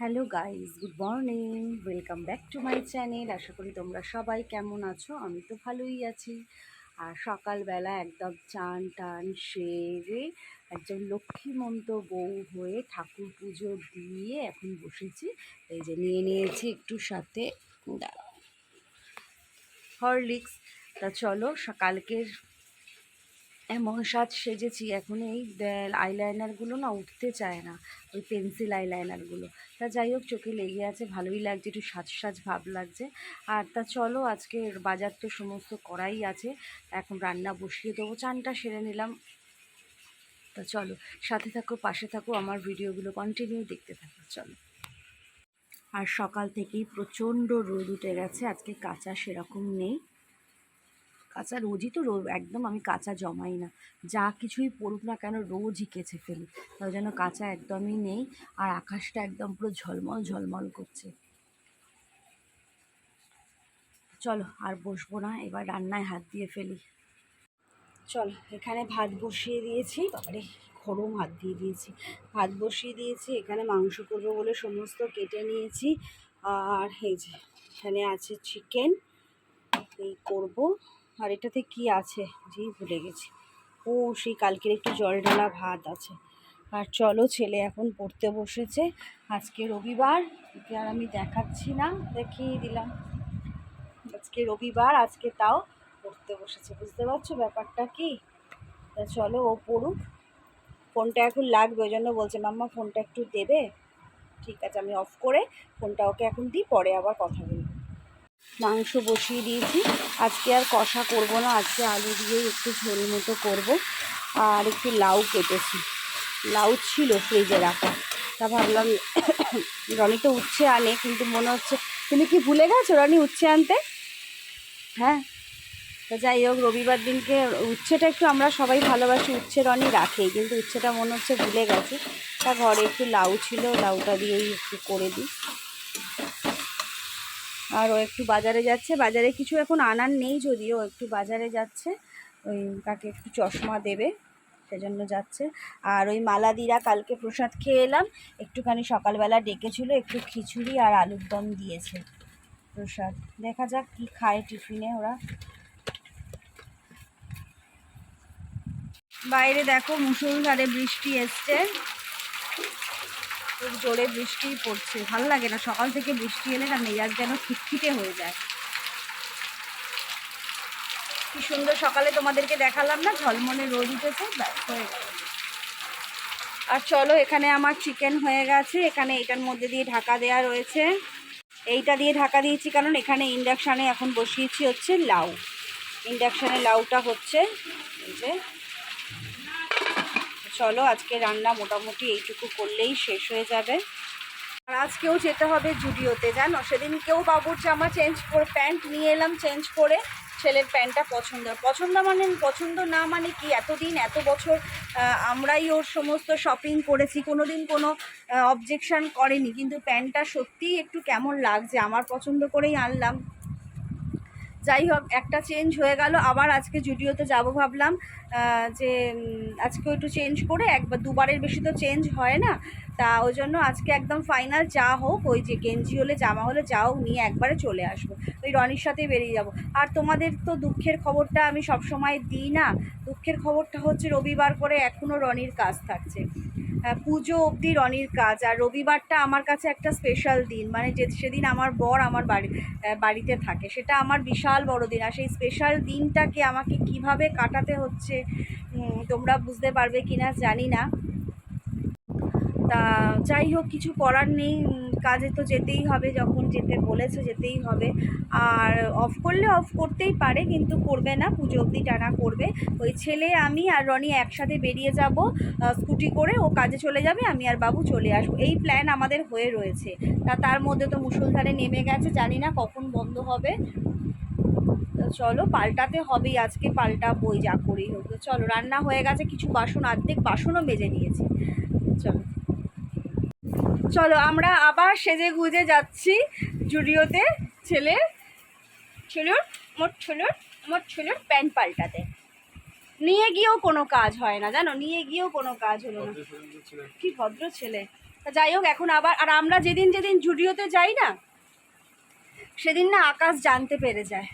Hello guys good morning, welcome back to my channel. আশা করি তোমরা সবাই কেমন আছো? আমি তো ভালোই আছি। আর সকালবেলা একদম চান টান সেরে একজন লক্ষ্মীমন্ত বউ হয়ে ঠাকুর পুজো দিয়ে এখন বসেছি। এই যে নিয়ে নিয়েছি একটু সাথে হরলিক্স, তা চলো কালকের এমন সাজ সেজেছি এখন এই আইলাইনারগুলো না উঠতে চায় না, ওই পেন্সিল আইলাইনারগুলো তা যাই হোক, চোখে লেগে আছে, ভালোই লাগছে, একটু সাজ সাজ ভাব লাগছে। আর তা চলো, আজকে বাজার তো সমস্ত করাই আছে, এখন রান্না বসিয়ে দেবো, চানটা সেরে নিলাম। তা চলো, সাথে থাকো, পাশে থাকো, আমার ভিডিওগুলো কন্টিনিউ দেখতে থাকো, চলো। আর সকাল থেকেই প্রচণ্ড রোদ উঠে গেছে, আজকে কাঁচা সেরকম নেই। কাঁচা রোজই তো একদম আমি কাঁচা জমাই না। যা কিছুই পড়ুক না কেন রোজই কেচে ফেলি। তাই জন্য কাঁচা একদমই নেই আর আকাশটা একদম পুরো ঝলমল ঝলমল করছে। চলো আর বসবো না, এবার রান্নায় হাত দিয়ে ফেলি। চল, এখানে ভাত বসিয়ে দিয়েছি, বাবারে, গরম হাত দিয়ে দিয়েছি। ভাত বসিয়ে দিয়েছি, এখানে মাংস করব বলে সমস্ত কেটে নিয়েছি। আর এই যে, এখানে আছে চিকেন এই করব। আর এটাতে কি আছে? জি, ভুলে গেছি। ও, সেই কালকের একটু জল ঢালা ভাত আছে। আর চলো, ছেলে এখন পড়তে বসেছে। আজকে রবিবার একে আর আমি দেখাচ্ছি না, দেখিয়ে দিলাম। আজকে রবিবার, আজকে তাও পড়তে বসেছে। বুঝতে পারছ ব্যাপারটা কি? তা চলো, ও পড়ুক। ফোনটা এখন লাগবে, ওই জন্য বলছে, মাম্মা, ফোনটা একটু দেবে? ঠিক আছে, আমি অফ করে ফোনটা ওকে এখন দিই, পরে আবার কথা বলব। মাংস বসিয়ে দিয়েছি। আজকে আর কষা করব না, আজকে আলু দিয়েই একটু ঝোল মতো করব। আর একটু লাউ কেটেছি। লাউ ছিল ফ্রিজে রাখা। তা ভাবলাম, রনি তো উচ্ছে আনে, কিন্তু মনে হচ্ছে, তুমি কি ভুলে গেছো রনি উচ্ছে আনতে? হ্যাঁ। তা যাই হোক, রবিবার দিনকে উচ্ছেটা একটু আমরা সবাই ভালোবাসি, উচ্ছে রনি রাখে, কিন্তু উচ্ছেটা মনে হচ্ছে ভুলে গেছে। তা ঘরে একটু লাউ ছিল, লাউটা দিয়েই একটু করে দিই। আর ও একটু বাজারে যাচ্ছে। বাজারে কিছু এখন আনার নেই যদিও একটু বাজারে যাচ্ছে। ওই কাকে একটু চশমা দেবে, সেজন্য যাচ্ছে। আর ওই মালাদিরা কালকে প্রসাদ খেয়ে এলাম। একটুখানি সকালবেলা ডেকেছিল, একটু খিচুড়ি আর আলুর দম দিয়েছে। প্রসাদ। দেখা যাক কি খায় টিফিনে ওরা। বাইরে দেখো মুসুলধারে বৃষ্টি এসছে। খুব জোরে বৃষ্টি পড়ছে, ভালো লাগে না। সকাল থেকে বৃষ্টি এলে না মেজাজ যেন খিটখিটে হয়ে যায়। কি সুন্দর সকালে তোমাদেরকে দেখালাম না? ঝলমলে রোদ উঠেছে হয়ে গেল। আর চলো, এখানে আমার চিকেন হয়ে গেছে। এখানে এটার মধ্যে দিয়ে ঢাকা দেওয়া রয়েছে। এইটা দিয়ে ঢাকা দিয়েছি কারণ এখানে ইন্ডাকশানে এখন বসিয়েছি হচ্ছে লাউ। ইন্ডাকশানে লাউটা হচ্ছে, এই যে চলো, আজকে রান্না মোটামুটি এইটুকু করলেই শেষ হয়ে যাবে। আর আজকেও যেতে হবে জুডিওতে, জানো? সেদিন কেউ বাবুর জামা চেঞ্জ করে, প্যান্ট নিয়ে এলাম চেঞ্জ করে, ছেলের প্যান্টটা পছন্দ। পছন্দ মানে পছন্দ না মানে কি? এতদিন, এত বছর আমরাই ওর সমস্ত শপিং করেছি কোনো দিন কোনো অবজেকশন করেনি। কিন্তু প্যান্টটা সত্যিই একটু কেমন লাগছে, আমার পছন্দ করেই আনলাম। যাই হোক একটা চেঞ্জ হয়ে গেল। আবার আজকে জুডিওতে যাব ভাবলাম যে উম, আজকেও একটু চেঞ্জ করে একবার দুবারের বেশি তো চেঞ্জ হয় না। তা ওই জন্য আজকে একদম ফাইনাল যা হোক ওই যে গেঞ্জি হলে জামা হলে যাও নিয়ে একবারে চলে আসব। ওই রনির সাথে বেরিয়ে যাব। আর তোমাদের তো দুঃখের খবরটা আমি সব সময় দিই না। দুঃখের খবরটা হচ্ছে রবিবার করে এখনও রনির কাজ থাকছে। পুজো অবধি রনির কাজ। আর রবিবারটা আমার কাছে একটা স্পেশাল দিন মানে যে সেদিন আমার বর আমার বাড়ি বাড়িতে থাকে। সেটা আমার বিশাল বড় দিন। আর সেই স্পেশাল দিনটাকে আমাকে কীভাবে কাটাতে হচ্ছে তোমরা বুঝতে পারবে কিনা জানি না। তা যাই হোক, কিছু করার নেই। কাজে তো যেতেই হবে, যখন যেতে বলেছে যেতেই হবে। আর অফ করলে অফ করতেই পারে, কিন্তু করবে না, পুজো অবধি টানা করবে। ওই ছেলে, আমি আর রনি একসাথে বেরিয়ে যাব স্কুটি করে, ও কাজে চলে যাবে, আমি আর বাবু চলে আসব। এই প্ল্যান আমাদের হয়ে রয়েছে। তা তার মধ্যে তো মুসলধারে নেমে গেছে, জানি না কখন বন্ধ হবে। চলো, পাল্টাতে হবেই, আজকে পাল্টা বই যা করেই হোক। চলো, রান্না হয়ে গেছে, কিছু বাসন, অর্ধেক বাসনও মেজে নিয়েছি। চলো, আমরা আবার সেজে গুজে যাচ্ছি জুডিওতে। ছেলের ছেলের, মোট ছেলের মোট ছেলের প্যান্ট পাল্টাতে। নিয়ে গিয়েও কোনো কাজ হয় না, জানো? নিয়ে গিয়েও কোনো কাজ হলো না। কি ভদ্র ছেলে। তা যাই হোক, এখন আবার, আর আমরা যেদিন যেদিন জুডিওতে যাই না, সেদিন না আকাশ জানতে পেরে যায়।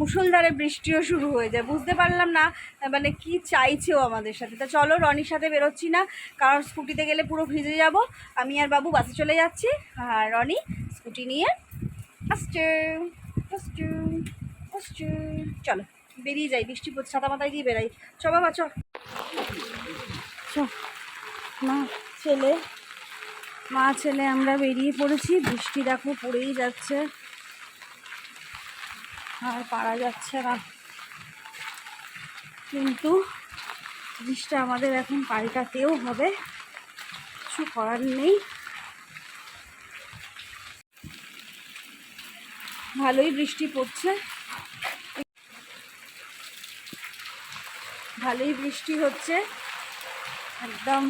মুসলধারে বৃষ্টিও শুরু হয়ে যায়। বুঝতে পারলাম না মানে কি চাইছে ও আমাদের সাথে। তা চলো, রনির সাথে বেরোচ্ছি না, কারণ স্কুটিতে গেলে পুরো ভিজে যাব। আমি আর বাবু বাসে চলে যাচ্ছি। আর রনি স্কুটি নিয়ে আসছে। আসছে আসছে। চলো, বেরিয়ে যাই, বৃষ্টি পড়ছে, ছাতা মাথায় দিয়ে বেরাই। চ বাবা চ। মা, ছেলে। মা, ছেলে, আমরা বেরিয়ে পড়েছি। বৃষ্টি দেখো, পড়েই যাচ্ছে। আর পারা যাচ্ছে না। কিন্তু জিনিসটা আমাদের এখন পাল্টাতেও হবে, কিছু করার নেই। ভালোই বৃষ্টি পড়ছে। ভালোই বৃষ্টি হচ্ছে, একদম।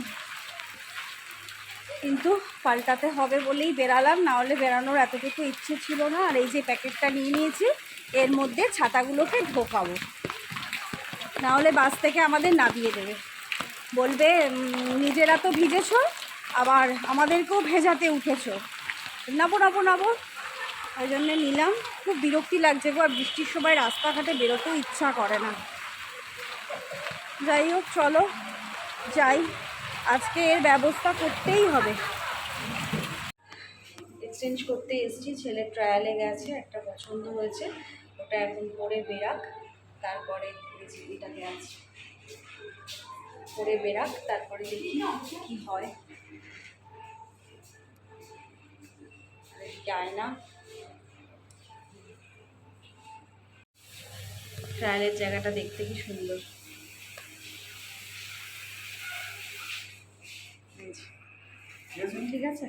কিন্তু পাল্টাতে হবে বলেই বেরালাম, না হলে বেরানোর এতটুকু ইচ্ছে ছিল না। আর এই যে প্যাকেটটা নিয়ে নিয়েছি এর মধ্যে ছাতাগুলোকে ঢোকাবো। নাহলে বাস থেকে আমাদের নামিয়ে দেবে। বলবে নিজেরা তো ভিজেছো, আবার আমাদেরকেও ভেজাতে উঠেছো। নাবো নাবো নাবো। ওই জন্য নিলাম। খুব বিরক্তি লাগছে গো, আর বৃষ্টির সময় রাস্তাঘাটে বেরোতেও ইচ্ছা করে না। যাই হোক, চলো। যাই। আজকে এর ব্যবস্থা করতেই হবে। এক্সচেঞ্জ করতে এসেছি, ছেলে ট্রায়ালে গেছে, একটা পছন্দ হয়েছে। ওটা এখন পরে বেরাক তারপরে এটাকে আছে। পরে বেরাক তারপরে দেখি কি হয়। আয়না ট্রায়ালের জায়গাটা দেখতে কি সুন্দর। ঠিক আছে?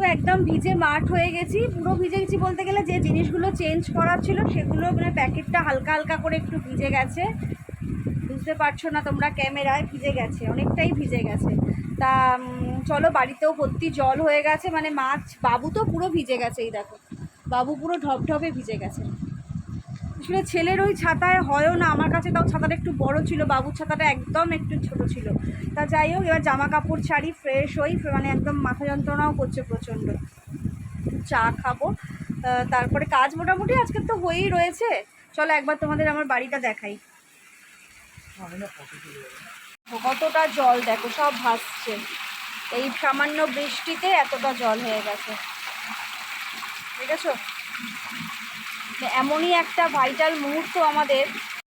পুরো একদম ভিজে মাঠ হয়ে গেছি। পুরো ভিজে গেছি বলতে গেলে যে জিনিসগুলো চেঞ্জ করার ছিল সেগুলো মানে প্যাকেটটা হালকা হালকা করে একটু ভিজে গেছে। বুঝতে পারছ না তোমরা ক্যামেরায় ভিজে গেছে, অনেকটাই ভিজে গেছে। তা চলো বাড়িতেও ভর্তি জল হয়ে গেছে মানে মাছ, বাবু তো পুরো ভিজে গেছে, এই দেখো। বাবু পুরো ঢপঢপে ভিজে গেছে। আসলে ছেলের ওই ছাতায় হয়ও না, আমার কাছে তাও ছাতাটা একটু বড় ছিল, বাবুর ছাতাটা একদম একটু ছোট ছিল। তা যাই হোক, এবার জামা কাপড় ছাড়ি ফ্রেশ হই মানে একদম মাথা যন্ত্রণাও করছে প্রচণ্ড। চা খাব। তারপরে কাজ মোটামুটি আজকে তো হয়েই রয়েছে। চলো একবার তোমাদের আমার বাড়িটা দেখাই। কতটা জল দেখো, সব ভাসছে। এই সামান্য বৃষ্টিতে এতটা জল হয়ে গেছে। ঠিক আছে এমনই একটা ভাইটাল মুহূর্ত আমাদের।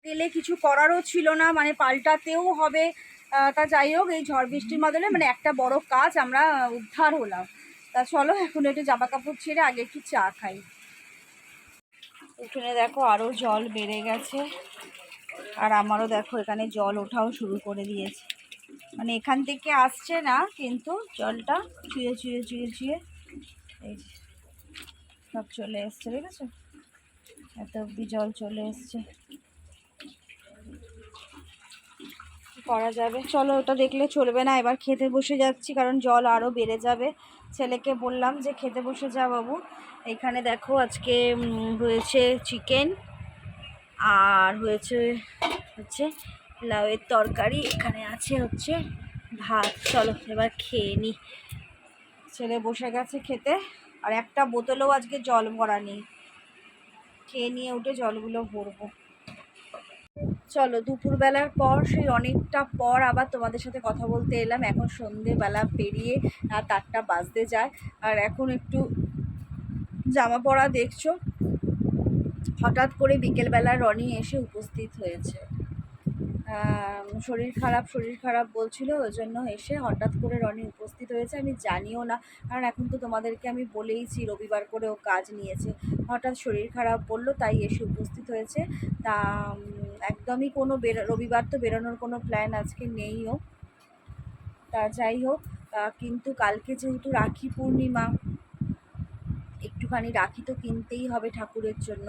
গেলে কিছু করারও ছিল না মানে পাল্টাতেও হবে তা যাই হোক, এই ঝড় বৃষ্টির মাধ্যমে মানে একটা বড় কাজ আমরা উদ্ধার হলাম। তা চলো, এখন একটু জামা কাপড় ছেড়ে আগে একটু চা খাই। উঠোনে দেখো আরও জল বেড়ে গেছে, আর আমারও দেখো এখানে জল ওঠাও শুরু করে দিয়েছে। মানে এখান থেকে আসছে না, কিন্তু জলটা, চুয়ে চুয়ে চুয়ে চুয়ে, এই সব চলে এসছে, ঠিক আছে? এত অব্দি জল চলে এসছে। করা যাবে। চলো, ওটা দেখলে চলবে না। এবার খেতে বসে যাচ্ছি, কারণ জল আরও বেড়ে যাবে। ছেলেকে বললাম যে, খেতে বসে যা বাবু। এখানে দেখো, আজকে হয়েছে চিকেন, আর হয়েছে, হচ্ছে লাউয়ের তরকারি। এখানে আছে হচ্ছে ভাত। চলো, এবার খেয়ে নিই ছেলে বসে গেছে খেতে, আর একটা বোতলেও আজকে জল ভরা নেই। খেয়ে নিয়ে উঠে জলগুলো ভরবো। চলো, দুপুরবেলার পর সেই অনেকটা পর আবার তোমাদের সাথে কথা বলতে এলাম। এখন সন্ধেবেলা পেরিয়ে আর তারটা বাজতে যায়। আর এখন একটু জামা পরা দেখছ। হঠাৎ করে বিকেলবেলা রনি এসে উপস্থিত হয়েছে। শরীর খারাপ শরীর খারাপ বলছিল ওই জন্য এসে হঠাৎ করে রনি উপস্থিত হয়েছে। আমি জানিও না, কারণ এখন তো তোমাদেরকে আমি বলেইছি, রবিবার করে ও কাজ নিয়েছে। হঠাৎ শরীর খারাপ বলল, তাই এসে উপস্থিত হয়েছে। তা একদমই কোনো বেরো, রবিবার তো বেরোনোর কোনো প্ল্যান আজকে নেইও তা যাই হোক কিন্তু কালকে যেহেতু রাখি পূর্ণিমা একটুখানি রাখি তো কিনতেই হবে ঠাকুরের জন্য।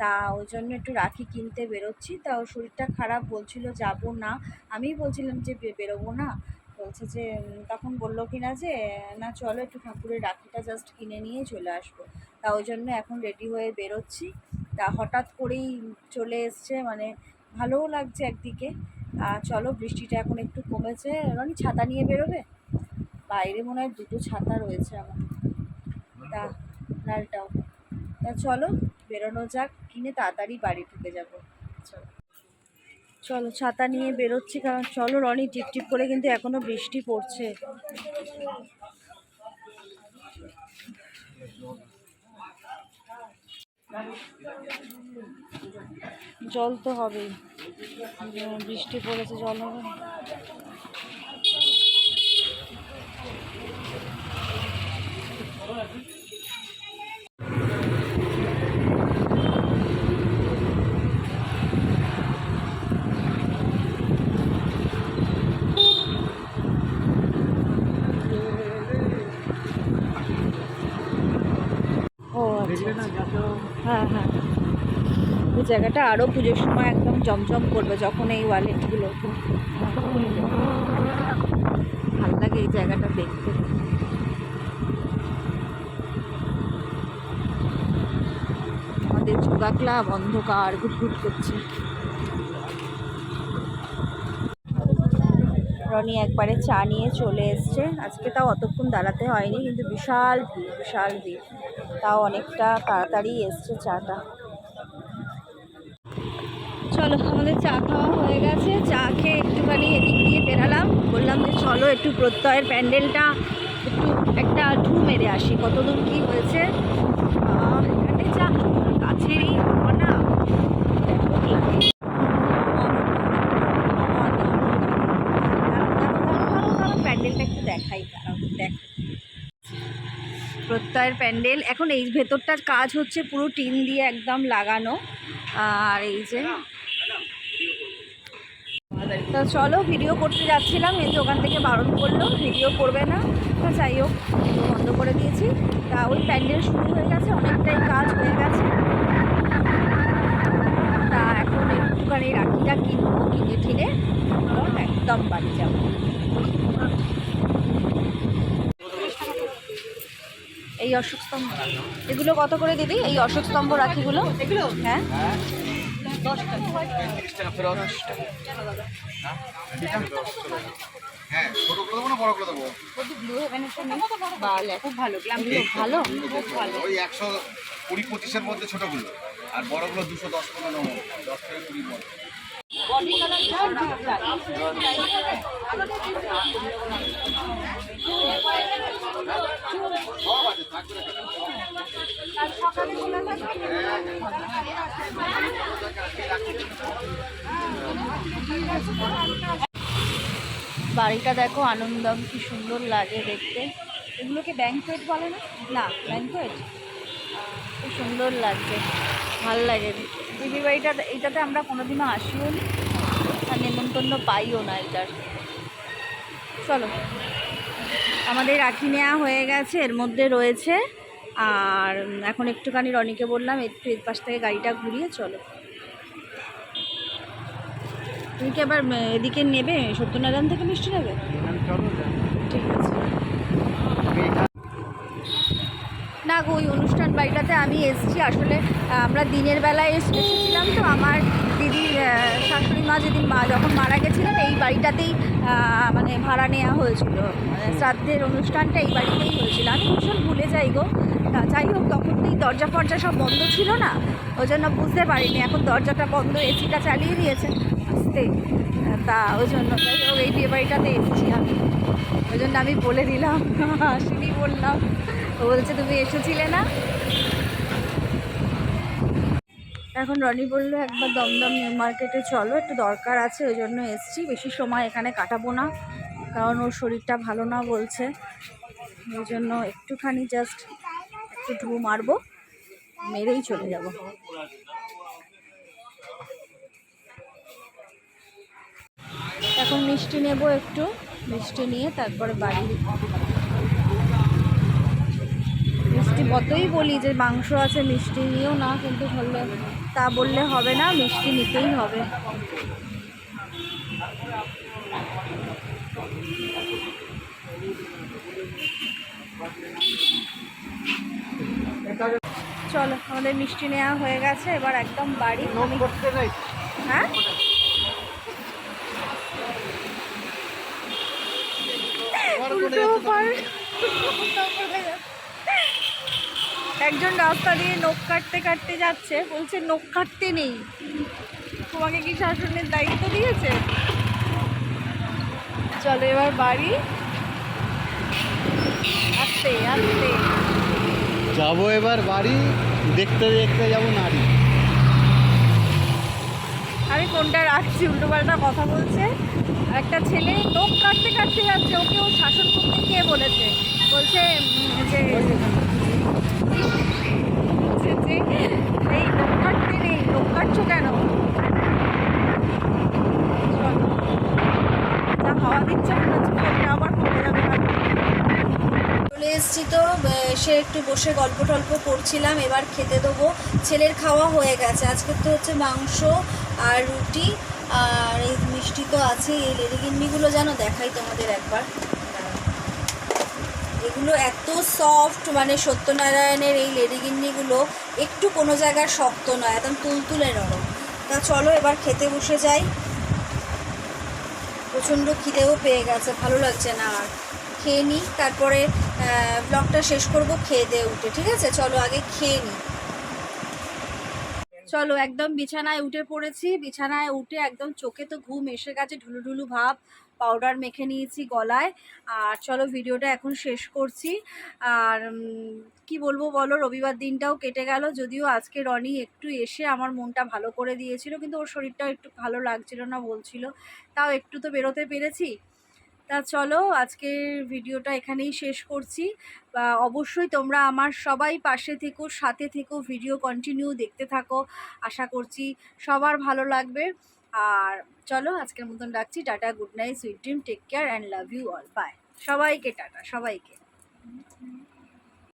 তা ওই জন্য একটু রাখি কিনতে বেরোচ্ছি। তা ওর শরীরটা খারাপ বলছিল, যাব না। আমি বলছিলাম যে বেরোবো না। বলছে যে তখন বলল কি না যে, না, চলো একটু ঠাকুরের রাখিটা জাস্ট কিনে নিয়ে চলে আসব। তা ওই জন্য এখন রেডি হয়ে বেরোচ্ছি। তা হঠাৎ করেই চলে এসছে মানে ভালোও লাগছে একদিকে। আর চলো, বৃষ্টিটা এখন একটু কমেছে। রনি, ছাতা নিয়ে বেরোবে? বাইরে মনে হয় দুটো ছাতা রয়েছে আমার। তা লালটাও তা চলো, বেরোনো যাক, কিনে তাড়াতাড়ি বাড়ি ঢুকে যাব। চলো। ছাতা নিয়ে বেরোচ্ছি, কারণ চলো রনি টিপটিপ করে কিন্তু এখনও বৃষ্টি পড়ছে। জল তো হবেই। বৃষ্টি পড়েছে, জল হবে। না। ও আচ্ছা হ্যাঁ হ্যাঁ। জায়গাটা আরও পুজোর সময় একদম জমজম করবে যখন এই ওয়ালেটগুলো ভালো লাগে এই জায়গাটা দেখতে। আমাদের যোগা ক্লাব অন্ধকার ঘুটঘুট করছে। রনি একবারে চা নিয়ে চলে এসছে। আজকে তাও অতক্ষণ দাঁড়াতে হয়নি, কিন্তু বিশাল ভিড় বিশাল ভিড়। তাও অনেকটা তাড়াতাড়ি এসছে চাটা চলো আমাদের চা খাওয়া হয়ে গেছে চা খেয়ে একটুখানি এদিক দিয়ে বেরালাম বললাম যে চলো একটু প্রত্যয়ের প্যান্ডেলটা একটু একটা ঢু মেরে আসি কত দূর কী হয়েছে এখানে যা কাছেরই ঘর না প্যান্ডেলটা একটু দেখাই দেখ প্রত্যয়ের প্যান্ডেল। এখন এই ভেতরটার কাজ হচ্ছে পুরো টিন দিয়ে একদম লাগানো। আর এই যে তা চলো ভিডিও করতে যাচ্ছিলাম, এই যে ওখান থেকে বারণ করল ভিডিও করবে না। তা যাই হোক বন্ধ করে দিয়েছি। তা ওই প্যান্ডেল শুরু হয়ে গেছে, অনেকটাই কাজ হয়ে গেছে। তা এখন একটুখানি রাখিটা কিনবো কিনে ঠিনে একদম বাড়ি যাব। এই অশোক স্তম্ভ এগুলো কত করে দিদি? এই অশোক স্তম্ভ রাখিগুলো? এগুলো? হ্যাঁ? হ্যাঁ ছোটগুলো কুড়ি পঁচিশের মধ্যে আর বড়গুলো দুশো দশ পনেরো দশ থেকে কুড়ি বডি বাড়িটা দেখো আনন্দম, কি সুন্দর লাগে দেখতে। এগুলোকে ব্যাংকোয়েট বলে না? না ব্যাংকোয়েট খুব সুন্দর লাগছে, ভালো লাগে। দিদি বাড়িটা এইটাতে আমরা কোনোদিনও আসিও নি, আর নেমন্তন্ন পাইও না এটার। চলো, আমাদের রাখি নেওয়া হয়ে গেছে, এর মধ্যে রয়েছে আর এখন একটুখানি রনিকে বললাম, একটু এর পাশ থেকে গাড়িটা ঘুরিয়ে চলো। তুমি কি আবার এদিকে নেবে? সত্যনারায়ণ থেকে মিষ্টি নেবে? ঠিক আছে। না গো, ওই অনুষ্ঠান বাড়িটাতে আমি এসেছি। আসলে, আমরা দিনের বেলায় এসেছিলাম তো, আমার শাশুড়ি মা যেদিন মা যখন মারা গেছিলেন এই বাড়িটাতেই মানে ভাড়া নেওয়া হয়েছিল। মানে শ্রাদ্ধের অনুষ্ঠানটা এই বাড়িতেই হয়েছিল। আমি ভীষণ ভুলে যাই গো। তা যাই হোক তখন তো এই দরজা ফরজা সব বন্ধ ছিল না। ওই জন্য বুঝতে পারিনি। এখন দরজাটা বন্ধ এসিটা চালিয়ে দিয়েছে আসতে। তা ওই জন্য যাই হোক এই বিয়ে বাড়িটাতে এসেছি আমি। ওই জন্য আমি বলে দিলাম আসিনি বললাম। ও বলছে তুমি এসেছিলে না? এখন রনি বলল, একবার দমদম নিউ মার্কেটে চলো, একটু দরকার আছে, ওই জন্য এসছি। বেশি সময় এখানে কাটাবো না, কারণ ওর শরীরটা ভালো না বলছে। ওই জন্য একটুখানি জাস্ট একটু ঢু মারবো, মেরেই চলে যাব। এখন মিষ্টি নেব একটু, মিষ্টি নিয়ে তারপরে বাড়ি। মিষ্টি কতই বলি যে মাংস আছে, মিষ্টি নিয়েও না, কিন্তু হলে তা বললে হবে না, মিষ্টি নিতেই হবে। চলো, আমাদের মিষ্টি নেওয়া হয়ে গেছে, এবার একদম বাড়ি। হ্যাঁ? উল্টো পার একজন রাস্তা দিয়ে নখ কাটতে কাটতে যাচ্ছে বলছে নখ কাটতে নেই। তোমাকে কি শাসনের দায়িত্ব দিয়েছে? চলো এবার বাড়ি। আসতে আসতে। যাব এবার বাড়ি দেখতে দেখতে যাব নারী। আমি ফোনটা রাখছি? উল্টোপাল্টা কথা বলছে। একটা ছেলে নখ কাটতে কাটতে যাচ্ছে ওকে ও শাসন করতে কে বলেছে? বলছে যে এই কাটছো কেন চলো। তো সে একটু বসে গল্প টল্প করছিলাম, এবার খেতে দেবো ছেলের খাওয়া হয়ে গেছে আজকে তো হচ্ছে মাংস আর রুটি, আর এই মিষ্টি তো আছে এই লেডিগিন্নিগুলো যেন দেখাই তোমাদের একবার। এগুলো এত সফট মানে সত্যনারায়ণের এই লেডিগিন্নিগুলো একটু কোনো জায়গায় শক্ত নয়, একদম তুলতুলে নরম। তা চলো এবার খেতে বসে যাই। প্রচণ্ড খিদেও পেয়ে গেছে, ভালো লাগছে না আর। খেয়ে নিই তারপরে ব্লগটা শেষ করব, খেয়ে দিয়ে উঠে, ঠিক আছে? চলো আগে খেয়ে নিই চলো একদম বিছানায় উঠে পড়েছি, বিছানায় উঠে একদম চোখে তো ঘুম এসে গেছে ঢুলু ঢুলু ভাব। পাউডার মেখে নিয়েছি গলায়। আর চলো ভিডিওটা এখন শেষ করছি। আর কি বলব বলো, রবিবার দিনটাও কেটে গেল। যদিও আজকে রনি একটু এসে আমার মনটা ভালো করে দিয়েছিল, কিন্তু ওর শরীরটাও একটু ভালো লাগছিল না, বলছিল। তাও একটু তো বেরোতে পেরেছি। তা চলো, আজকের ভিডিওটা এখানেই শেষ করছি। অবশ্যই তোমরা আমার সবাই পাশে থেকো, সাথে থেকো, ভিডিও কন্টিনিউ দেখতে থাকো। আশা করছি সবার ভালো লাগবে। আর চলো আজকের মতন রাখছি, tata good night sweet dream take care and love you all bye সবাইকে টাটা, সবাইকে।